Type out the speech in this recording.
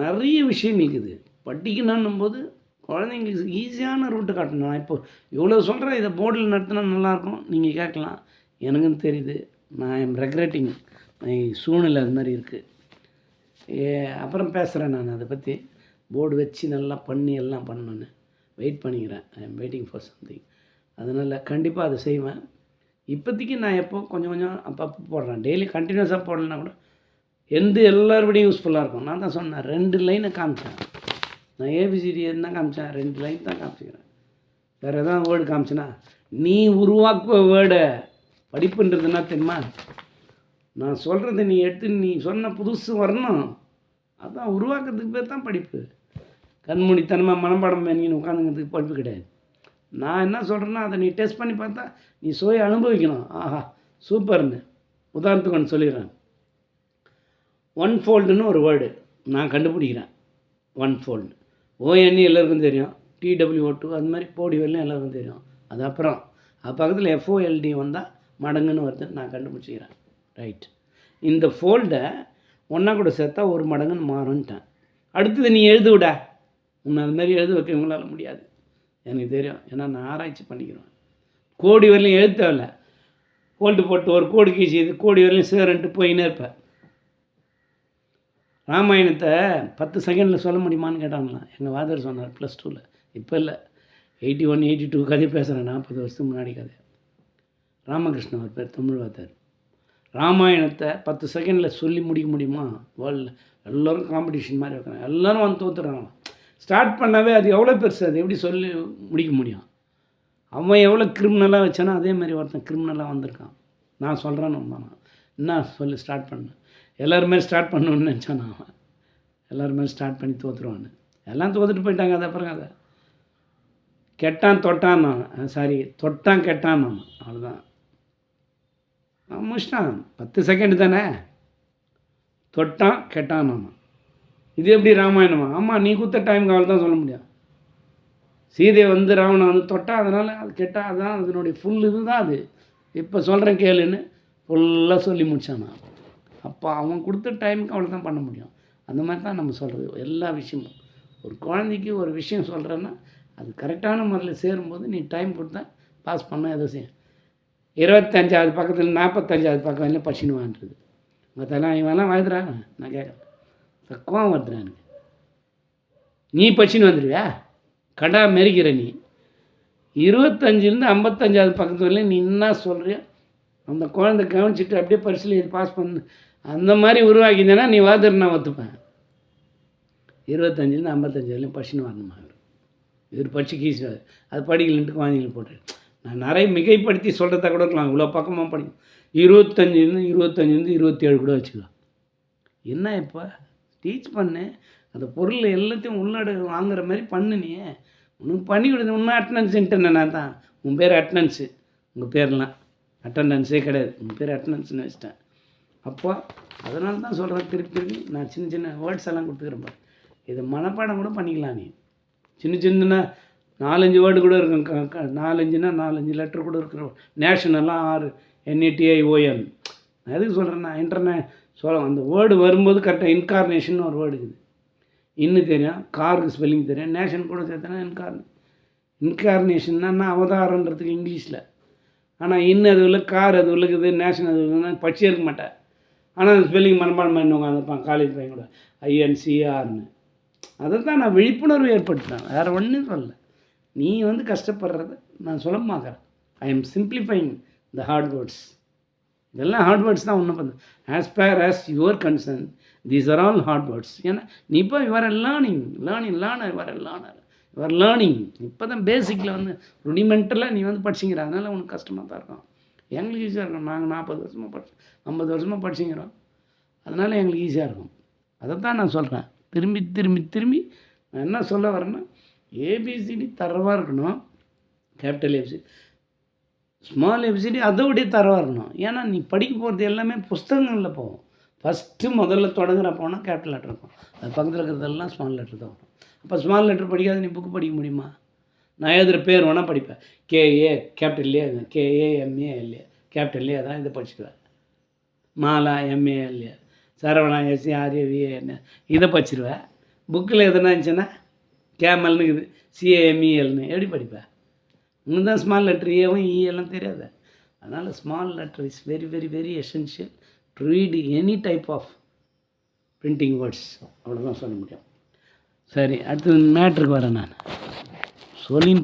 நிறைய விஷயங்கள் இருக்குது. படிக்கணும் போது குழந்தைங்களுக்கு ஈஸியான ரூட்டை காட்டணும். நான் இப்போ இவ்வளோ சொல்கிறேன் இதை போர்டில் நடத்தினா நல்லாயிருக்கும் நீங்கள் கேட்கலாம். எனக்கும் தெரியுது நான் எம் ரெக்ரெட்டிங் சூழ்நிலை அது மாதிரி இருக்குது ஏ அப்புறம் பேசுகிறேன் நான் அதை பற்றி போர்டு வச்சு நல்லா பண்ணி எல்லாம் பண்ணணுன்னு வெயிட் பண்ணிக்கிறேன். I am waiting for something அதனால் கண்டிப்பாக அதை செய்வேன். இப்போதைக்கு நான் எப்போ கொஞ்சம் கொஞ்சம் அப்பப்போ போடுறேன். டெய்லி கண்டினியூஸாக போடலைன்னா கூட எந்த எல்லாருபடியும் யூஸ்ஃபுல்லாக இருக்கும்? நான் தான் சொன்னேன் ரெண்டு லைனை காமிச்சேன். நான் ஏபிசிடி என்ன e காமிச்சேன் ரெண்டு லைன் தான் காமிச்சிக்கிறேன். வேறு எதாவது வேர்டு காமிச்சேன்னா நீ உருவாக்குவ வேர்டை படிப்புன்றது என்ன தெரியுமா? நான் சொல்கிறத நீ எடுத்து நீ சொன்ன புதுசு வரணும். அதான் உருவாக்குறதுக்கு பேர் தான் படிப்பு. கண்மூடித்தனமாக மனப்பாடம் பண்ணின்னு உட்காந்துங்கிறதுக்கு படிப்பு கிடையாது. நான் என்ன சொல்கிறேன்னா அதை நீ டெஸ்ட் பண்ணி பார்த்தா நீ சுய அனுபவிக்கணும். ஆஹா சூப்பர்னு உதாரணத்துக்கு ஒன்று சொல்லிடுறேன். ஒன் ஃபோல்டுன்னு ஒரு வேர்டு நான் கண்டுபிடிக்கிறேன். ஒன் ஃபோல்டு ஓஎன்இ எல்லாருக்கும் தெரியும். டிடபிள்யூஓ டூ அது மாதிரி போடி வரலையும் எல்லாருக்கும் தெரியும். அது அப்புறம் அது பக்கத்தில் எஃப்ஓஎல்டி வந்தால் மடங்குன்னு வருதுன்னு நான் கண்டுபிடிச்சிக்கிறேன். ரைட் இந்த ஃபோல்டை ஒன்றா கூட சேர்த்தா ஒரு மடங்குன்னு மாறும்ன்ட்டேன் அடுத்தது நீ எழுது விட. உன்னை அது மாதிரி எழுத வைக்க உங்களால் முடியாது. எனக்கு தெரியும். ஏன்னா நான் ஆராய்ச்சி பண்ணிக்கிறேன். கோடி வரலையும் எழுத தேவையில்ல. ஃபோல்டு போட்டு ஒரு கோடி கீசி இது கோடி வரலையும் சேரன்ட்டு போயின்னே இருப்பேன். ராமாயணத்தை பத்து செகண்டில் சொல்ல முடியுமான்னு கேட்டாங்களாம். எங்கள் வாதர் சொன்னார் ப்ளஸ் டூவில் இப்போ இல்லை. எயிட்டி ஒன் எயிட்டி டூ கதை பேசுகிறேன் நாற்பது வருஷத்துக்கு முன்னாடி கதை. ராமகிருஷ்ணன் அவர் பேர் தமிழ் வாத்தர் ராமாயணத்தை பத்து செகண்டில் சொல்லி முடிக்க முடியுமா? வேர்ல்டில் எல்லோரும் காம்படிஷன் மாதிரி வைக்கிறாங்க. எல்லோரும் வந்து தோத்துறாங்க ஸ்டார்ட் பண்ணாவே அது எவ்வளோ பெருசு? அது எப்படி சொல்லி முடிக்க முடியும்? அவன் எவ்வளோ கிரிமினலாக வச்சானோ அதே மாதிரி ஒருத்தன் கிரிமினலாக வந்திருக்கான். நான் சொல்கிறேன்னு வந்தான் என்ன சொல்லி ஸ்டார்ட் பண்ணேன் எல்லாருமே ஸ்டார்ட் பண்ணணும்னு நினச்சான் அவன் எல்லாருமே ஸ்டார்ட் பண்ணி தோற்றுருவான்னு எல்லாம் தோத்துட்டு போயிட்டாங்க அது அப்புறம் அதை. கெட்டான் தொட்டான் நான் சாரி தொட்டான் கெட்டான் நான் அவ்வளோதான் அவன் முடிச்சிட்டான். பத்து செகண்ட் தானே? தொட்டான் கெட்டான் நான் இது எப்படி ராமாயணமா? ஆமாம் நீ கொடுத்த டைம் கால் தான் சொல்ல முடியும். சீதை வந்து ராவணன் வந்து தொட்டா அதனால் அது கெட்டால் அதுதான் அதனுடைய ஃபுல் இதுதான் அது. இப்போ சொல்கிறேன் கேளுன்னு. ஃபுல்லாக சொல்லி முடிச்சான் நான். அப்போ அவன் கொடுத்த டைமுக்கு அவ்வளோ தான் பண்ண முடியும். அந்த மாதிரி தான் நம்ம சொல்கிறது எல்லா விஷயமும். ஒரு குழந்தைக்கு ஒரு விஷயம் சொல்கிறேன்னா அது கரெக்டான முறையில் சேரும்போது நீ டைம் கொடுத்தா பாஸ் பண்ண ஏதோ செய்யும் இருபத்தஞ்சாவது பக்கத்தில் நாற்பத்தஞ்சாவது பக்கம் இல்லை பசினுவான்றது மற்றெல்லாம் இவெல்லாம் வாழ்த்துறாங்க நான் கேட்குறேன். பக்குவம் வருதுறானுங்க எனக்கு. நீ பசின்னு வந்துடுவியா? கடா மெரிக்கிற நீ. இருபத்தஞ்சிலேருந்து ஐம்பத்தஞ்சாவது பக்கத்து வரையிலும் நீ என்ன சொல்கிறியோ அந்த குழந்தை கவனிச்சிட்டு அப்படியே பரிசில் இது பாஸ் பண்ணு. அந்த மாதிரி உருவாக்கிந்தேன்னா நீ வாத்தர் நான் ஒத்துப்பேன். இருபத்தஞ்சிலேருந்து ஐம்பத்தஞ்சு வரலையும் பசின்னு வரணுமா இவர்? இவர் படிச்சு கீசுவார் அது படிக்கலன்ட்டு குழந்தைங்களை போட்டார். நான் நிறைய மிகைப்படுத்தி சொல்கிறத கூட இருக்கலாம். இவ்வளோ பக்கமாக படி இருபத்தஞ்சிலேருந்து இருபத்தஞ்சிலேருந்து இருபத்தேழு கூட வச்சுக்கலாம். என்ன இப்போ? டீச் பண்ணு. அந்த பொருள் எல்லாத்தையும் உள்ளாடு வாங்குற மாதிரி பண்ணு நீ. உனக்கு பண்ணி கொடுத்து உண்மை அட்டனன்ஸுன்ட்டு நான் தான். உன் பேர் அட்டனன்ஸு உங்கள் பேர்லாம் அட்டண்டன்ஸே கிடையாது. உன் பேர் அட்டனன்ஸ்னு வச்சிட்டேன். அப்போ அதனால தான் சொல்கிறேன் திருப்பி திருப்பி. நான் சின்ன சின்ன வேர்ட்ஸ் எல்லாம் கொடுத்துக்கிறேன் இது மனப்பாடம் கூட பண்ணிக்கலாம் நீ. சின்ன சின்ன நாலஞ்சு வேர்டு கூட இருக்கும். க- நாலஞ்சுனா நாலஞ்சு லெட்டர் கூட இருக்கிற நேஷனல்லாம் ஆறு. என்ஏடிஐ ஓஎம் நான் எதுக்கு நான் இன்டர்நே சொல்ல அந்த வேர்டு வரும்போது கரெக்டாக இன்கார்னேஷன் ஒரு வேர்டு இருக்குது. இன்னும் தெரியும் காருக்கு ஸ்பெல்லிங் தெரியும் நேஷன் கூட சேர்த்தனா இன்கார்னே இன்கார்னேஷன்னா அவதாரன்றதுக்கு இங்கிலீஷில். ஆனால் இன்னும் அது உள்ள கார் அது உள்ளுக்குது நேஷன் அது உள்ளுக்குதுன்னா படிச்சே இருக்க மாட்டேன். ஆனால் அந்த ஸ்பெல்லிங் மனப்பாடம் பண்ணி இருப்பான் காலேஜ் பையன் கூட ஐஎன்சிஆர்னு அதை தான் நான் விழிப்புணர்வு ஏற்படுத்தினேன். வேறு ஒன்றும் சொல்லல. நீ வந்து கஷ்டப்படுறத நான் சொல்ல I am simplifying the hard words இதெல்லாம் ஹார்ட் வேர்ட்ஸ் தான் ஒன்றும் பண்ண as per as your concern these are all hard words ஏன்னா நீ இப்போ your learning learning learner your learner your learning இப்போ தான் பேசிக்கில் வந்து ருடிமெண்டலாக நீ வந்து படிச்சிங்கிற அதனால் உனக்கு கஷ்டமாக தான் இருக்கும். எங்களுக்கு ஈஸியாக இருக்கும். நாங்கள் நாற்பது வருஷமாக படித்தோம் ஐம்பது வருஷமாக படிச்சிங்கிறோம் அதனால் எங்களுக்கு ஈஸியாக இருக்கும். அதை தான் நான் சொல்கிறேன் திரும்பி திரும்பி திரும்பி நான் என்ன சொல்ல வரேன்னா ஏபிசிடி தரவாக இருக்கணும். கேபிட்டல் ஏபிசி ஸ்மால் ஏபிசிடி அதை விட தரவாக இருக்கணும். ஏன்னா நீ படிக்க போகிறது எல்லாமே புஸ்தகங்களில் போகும். ஃபஸ்ட்டு முதல்ல தொடங்குற போனால் கேபிட்டல் லெட்டர் இருக்கும். அது பக்கத்தில் இருக்கிறதெல்லாம் ஸ்மால் லெட்டர் தான் வரும். அப்போ ஸ்மால் லெட்டர் படிக்காத நீ புக்கு படிக்க முடியுமா? நான் எழுதுகிற பேர் வேணால் படிப்பேன். கேஏ கேபிட்டல்லே கேஏ எம்ஏ இல்லையா? கேபிட்டல்லே அதான் இதை படிச்சுக்குவேன். மாலா எம்ஏ இல்லையா? சரவணா எஸ்சி ஆர்ஏ விஏ என்ன? இதை படிச்சிருவேன். புக்கில் எதுனா இருந்துச்சுன்னா கேமல்னு இருக்குது. சிஏஎம்இஎல்னு எப்படி படிப்பேன்? இன்னும் தான் ஸ்மால் லெட்டர் ஏவும் இஎல்லாம் தெரியாத தெரியாது. அதனால் small letter is very very very essential to read any type of printing words அவ்வளோதான் சொல்ல முடியும். சரி அடுத்து மேட்ருக்கு வரேன் நான். सोलिन